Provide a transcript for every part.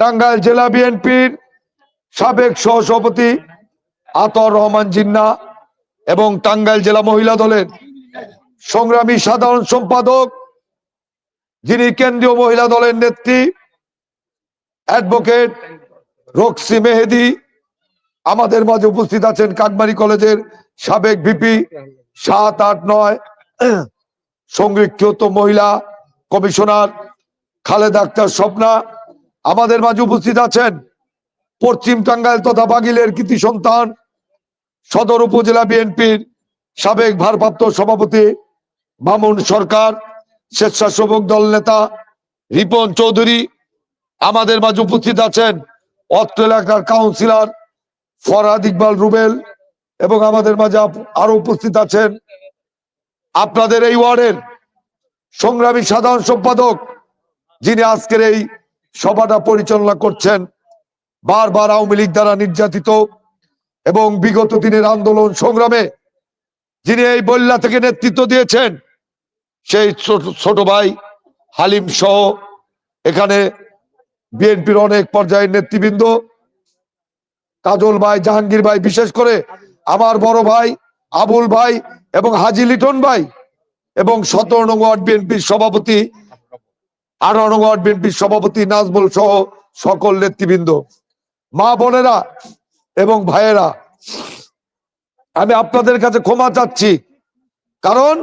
টাঙ্গাইল জেলা বিএনপির সাবেক সহসভাপতি আতর রহমান জিন্না এবং টাঙ্গাইল জেলা মহিলা দলের সংগ্রামী সাধারণ সম্পাদক, যিনি কেন্দ্রীয় মহিলা দলের নেত্রী, অ্যাডভোকেট রক্সি মেহেদি, আমাদের মাঝে উপস্থিত আছেন কাকমারি কলেজের সাবেক ভিপি সাত আট নয় সংরক্ষিত মহিলা কমিশনার খালেদা আক্তার স্বপ্না আমাদের মাঝে উপস্থিত আছেন পশ্চিম টাঙ্গাইল তথা বাগিলের কৃতি সন্তান, সদর উপজেলা বিএনপির সাবেক ভারপ্রাপ্ত সভাপতি মামুন সরকার, স্বেচ্ছাসেবক দল নেতা রিপন চৌধুরী, আমাদের মাঝে উপস্থিত আছেন অত্র এলাকার কাউন্সিলর ফরহাদ ইকবাল রুবেল এবং আমাদের মাঝে আরও উপস্থিত আছেন আপনাদের এই ওয়ার্ডের সংগ্রামী সাধারণ সম্পাদক যিনি আজকের এই সভাটা পরিচালনা করছেন বারবার আওয়ামী লীগ দ্বারা নির্যাতিত এবং বিগত দিনের আন্দোলন সংগ্রামে যিনি এই বল্লা থেকে নেতৃত্ব দিয়েছেন, সেই ছোট ভাই হালিম সহ এখানে বিএনপির অনেক পর্যায়ের নেতৃবৃন্দ, কাজল ভাই, জাহাঙ্গীর ভাই, বিশেষ করে আমার বড় ভাই আবুল ভাই এবং হাজি লিটন ভাই এবং সতেরো ওয়ার্ড বিএনপির সভাপতি আঠারো ওয়ার্ড বিএনপির সভাপতি নাজমুল সহ সকল নেতৃবৃন্দ, মা বোনেরা এবং ভাইয়েরা, আমি আপনাদের কাছে ক্ষমা চাচ্ছি, কারণ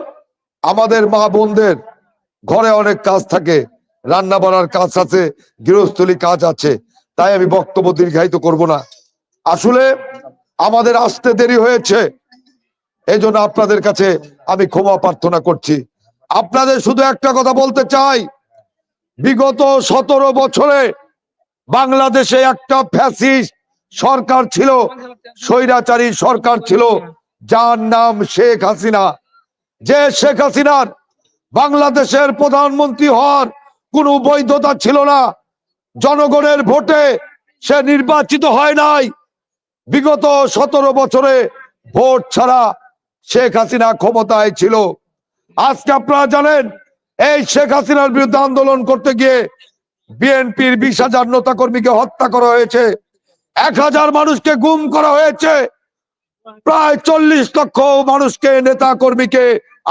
আমাদের মা বোনদের ঘরে অনেক কাজ থাকে, রান্না বাড়ার কাজ আছে, গৃহস্থলী কাজ আছে, তাই আমি বক্তব্য দীর্ঘায়িত করব না। আসলে আমাদের আসতে দেরি হয়েছে এই জন্য আপনাদের কাছে আমি ক্ষমা প্রার্থনা করছি। আপনাদের শুধু একটা কথা বলতে চাই বিগত সতেরো বছরে বাংলাদেশে একটা ফ্যাসিস্ট সরকার ছিল, স্বৈরাচারী সরকার ছিল, যার নাম শেখ হাসিনা। যে শেখ হাসিনার বাংলাদেশের প্রধানমন্ত্রী হওয়ার কোনো বৈধতা ছিল না। জনগণের ভোটে সে নির্বাচিত হয় নাই। বিগত সতেরো বছরে ভোট ছাড়া শেখ হাসিনা ক্ষমতায় ছিল। আজকে আপনারা জানেন এই শেখ হাসিনার বিরুদ্ধে আন্দোলন করতে গিয়ে বিএনপির বিশ হাজার নেতা কর্মীকে হত্যা করা হয়েছে, এক হাজার মানুষকে গুম করা হয়েছে, প্রায় চল্লিশ লক্ষ মানুষকে নেতা কর্মীকে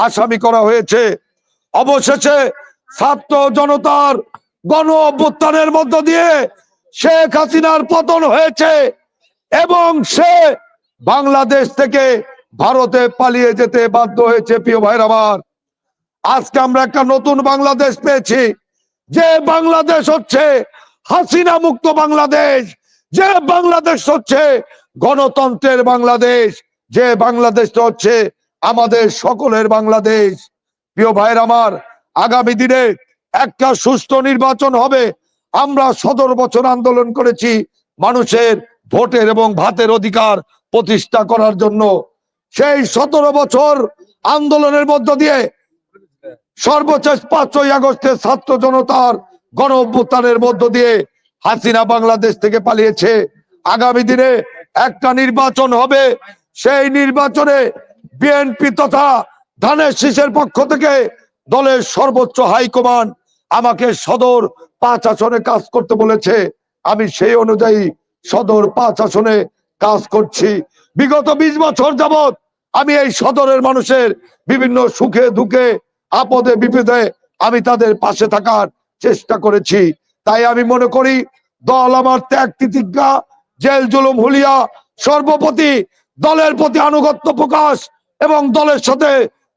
আসামি করা হয়েছে। অবশেষে ছাত্র জনতার গণ অভ্যুত্থানের মধ্য দিয়ে শেখ হাসিনার পতন হয়েছে এবং সে বাংলাদেশ থেকে ভারতে পালিয়ে যেতে বাধ্য হয়েছে, প্রিয় ভাইর আমার। আজকে আমরা একটা নতুন বাংলাদেশ পেয়েছি। যে বাংলাদেশ হচ্ছে হাসিনা মুক্ত বাংলাদেশ, যে বাংলাদেশ হচ্ছে গণতন্ত্রের বাংলাদেশ, যে বাংলাদেশটা হচ্ছে আমাদের সকলের বাংলাদেশ। প্রিয় ভাইয়ের আমার, আগামী দিনে একটা সুষ্ঠু নির্বাচন হবে। আমরা সদর বছর আন্দোলন করেছি মানুষের ভোটের এবং ভাতের অধিকার প্রতিষ্ঠা করার জন্য। সেই সতেরো বছর আন্দোলনের মধ্য দিয়ে সর্বশেষ পাঁচই আগস্টের ছাত্র জনতার গণ অভ্যুত্থানের মধ্য দিয়ে হাসিনা বাংলাদেশ থেকে পালিয়েছে। আগামী দিনে একটা নির্বাচন হবে। সেই নির্বাচনে বিএনপি তথা ধানের শীষের পক্ষ থেকে দলের সর্বোচ্চ হাইকমান্ড আমাকে সদর পাঁচ আসনে কাজ করতে বলেছে। আমি সেই অনুযায়ী সদর পাঁচ আসনে কাজ করছি। বিগত বিশ বছর যাবত আমি এই সদরের মানুষের বিভিন্ন সুখে দুঃখে আপদে বিপদে আমি তাদের পাশে থাকার চেষ্টা করেছি। তাই আমি মনে করি, দল আমার ত্যাগ তিতিজ্ঞা জেল জুলুম হুলিয়া সর্বপ্রতি দলের প্রতি আনুগত্য প্রকাশ এবং দলের সাথে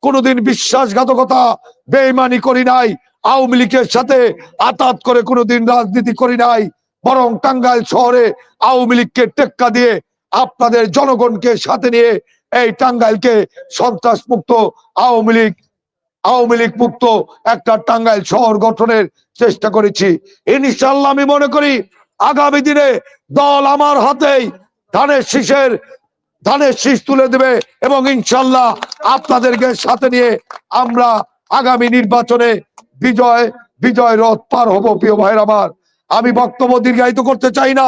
কোনোদিন বিশ্বাসঘাতকতা, বেইমানি করি নাই, আওয়ামী লীগের সাথে আতাত করে কোনোদিন রাজনীতি করি নাই, বরং টাঙ্গাইল শহরে আওয়ামী লীগকে টেক্কা দিয়ে আপনাদের জনগণকে সাথে নিয়ে এই টাঙ্গাইলকে সন্ত্রাস মুক্ত আওয়ামী লীগ আওয়ামী লীগ মুক্ত একটা টাঙ্গাইল শহর গঠনের চেষ্টা করেছি। ইনশাল্লাহ আমি মনে করি আগামী দিনে দল আমার হাতেই ধানের শীষের, ধানের শীষ তুলে দেবে এবং ইনশাল্লাহ আপনাদেরকে সাথে নিয়ে আমরা আগামী নির্বাচনে বিজয় বিজয় রথ পার হব প্রিয় ভাইয়ের আমার। আমি বক্তব্য দীর্ঘায়িত করতে চাই না,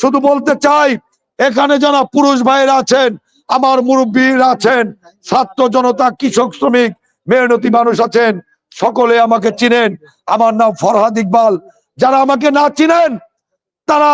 শুধু বলতে চাই, এখানে যারা পুরুষ ভাইয়েরা আছেন, আমার মুরব্বীরা আছেন, ছাত্র জনতা, কৃষক, শ্রমিক মেহনতি মানুষ আছেন, সকলে আমাকে চিনেন। আমার নাম ফরহাদ ইকবাল। যারা আমাকে না চিনেন, তারা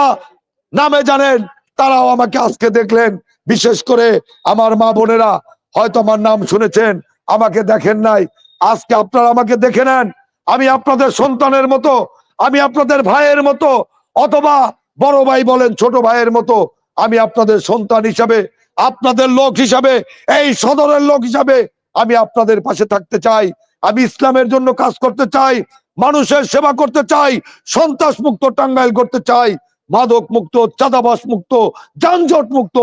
নামে জানেন, তারাও আমাকে আজকে দেখলেন। বিশেষ করে আমার মা বোনেরা, হয়তো আমার নাম শুনেছেন, আমাকে দেখেন নাই। আজকে আপনারা আমাকে দেখে নেন। আমি আপনাদের সন্তানের মতো, আমি আপনাদের ভাইয়ের মতো, অথবা বড় ভাই বলেন ছোট ভাইয়ের মতো, আমি আপনাদের সন্তান হিসাবে, আপনাদের লোক হিসাবে, এই সদরের লোক হিসাবে আমি আপনাদের পাশে থাকতে চাই। আমি ইসলামের জন্য কাজ করতে চাই, মানুষের সেবা করতে চাই সন্ত্রাস মুক্ত টাঙ্গাইল করতে চাই মাদক মুক্ত চাঁদাবাস মুক্ত যানজট মুক্ত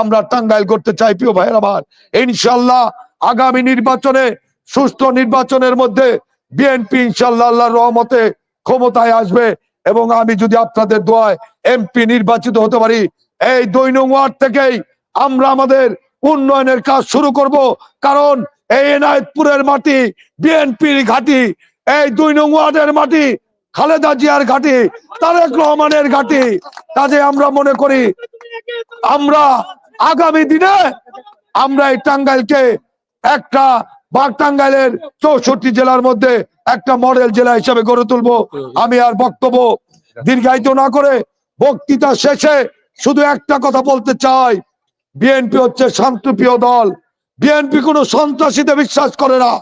আমরা টাঙ্গাইল করতে চাই, প্রিয় ভাইয়ের আমার। ইনশাল্লাহ আগামী নির্বাচনে সুষ্ঠু নির্বাচনের মধ্যে বিএনপি ইনশাল্লাহ আল্লাহর রহমতে ক্ষমতায় আসবে এবং আমি যদি আপনাদের দোয়ায় এমপি নির্বাচিত হতে পারি, এই দুই নং ওয়ার্ড থেকেই আমরা আমাদের উন্নয়নের কাজ শুরু করব। কারণ এই এনায়তপুরের মাটি, বিএনপির ঘাটি, এই দুই নং ওয়ার্ডের মাটি, খালেদা জিয়ার ঘাটি, তারেক রহমানের ঘাটি। কাজে আমরা মনে করি, আমরা আগামী দিনে আমরা এই টাঙ্গাইলকে একটা বাগ টাঙ্গাইলের চৌষট্টি জেলার মধ্যে একটা মডেল জেলা হিসেবে গড়ে তুলবো। আমি আর বক্তব্য দীর্ঘায়িত না করে বক্তৃতা শেষে শুধু একটা কথা বলতে চাই। বিএনপি হচ্ছে শান্তিপ্রিয় দল। বিএনপি কোনো সন্ত্রাসীতে বিশ্বাস করে না।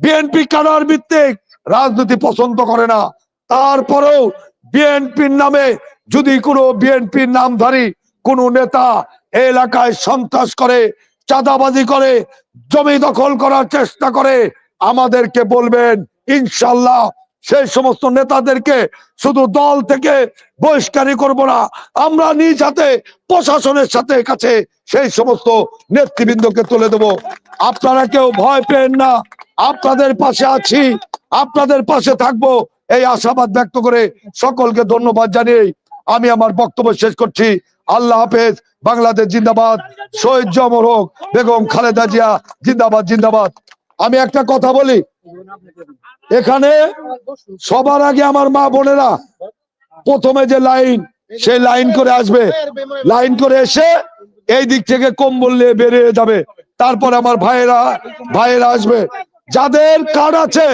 বিএনপি কানার ভিত্তিক রাজনীতি পছন্দ করে না। তারপরেও বিএনপির নামে যদি কোনো বিএনপির নামধারী কোনো নেতা এলাকায় সন্ত্রাস করে, চাঁদাবাজি করে, জমি দখল করার চেষ্টা করে, আমাদেরকে বলবেন, ইনশাল্লাহ সেই সমস্ত নেতাদেরকে শুধু দল থেকে বহিষ্কারই করব না। আমরা নিজ হাতে প্রশাসনের সাথে কাছে সেই সমস্ত নেতৃবৃন্দকে তুলে দেব। আপনারা কেউ ভয় পেন না। আপনাদের পাশে আছি। আপনাদের পাশে থাকব। এই আশাবাদ ব্যক্ত করে সকলকে ধন্যবাদ জানিয়ে আমি আমার বক্তব্য শেষ করছি। আল্লাহ হাফেজ। বাংলাদেশ জিন্দাবাদ। শহীদ জমর হোক, বেগম খালেদা জিয়া, জিন্দাবাদ জিন্দাবাদ। আমি একটা কথা বলি। এখানে সবার আগে আমার মা বোনেরা, প্রথমে যে লাইন, সেই লাইন করে আসবে। লাইন করে এসে এই দিক থেকে কম্বল নিয়ে বেরিয়ে যাবে তারপর আমার ভাইয়েরা ভাইয়েরা আসবে যাদের কার্ড আছে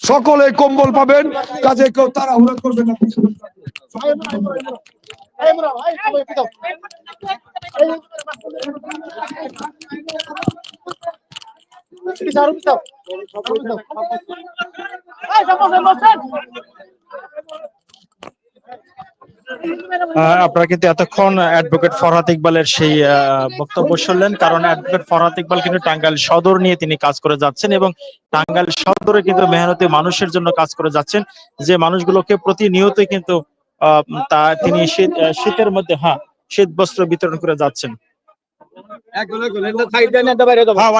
সকলে কম্বল পাবেন কাজে কেউ তাড়াহুড়া করবে না আপনারা কিন্তু এতক্ষণ অ্যাডভোকেট ফরহাদ ইকবালের সেই বক্তব্য শুনলেন কারণ অ্যাডভোকেট ফরহাদ ইকবাল কিন্তু টাঙ্গাইল সদর নিয়ে তিনি কাজ করে যাচ্ছেন এবং টাঙ্গাইল সদরে কিন্তু মেহনতি মানুষের জন্য কাজ করে যাচ্ছেন। যে মানুষগুলোকে প্রতিনিয়তই কিন্তু আহ, তা তিনি শীতের মধ্যে হ্যাঁ শীত বস্ত্র বিতরণ করে যাচ্ছেন। হ্যাঁ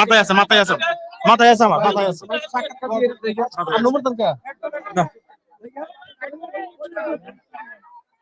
মাথায় আছে মাথায় আছে। মাথায় আছে আমার মাথায় আছে।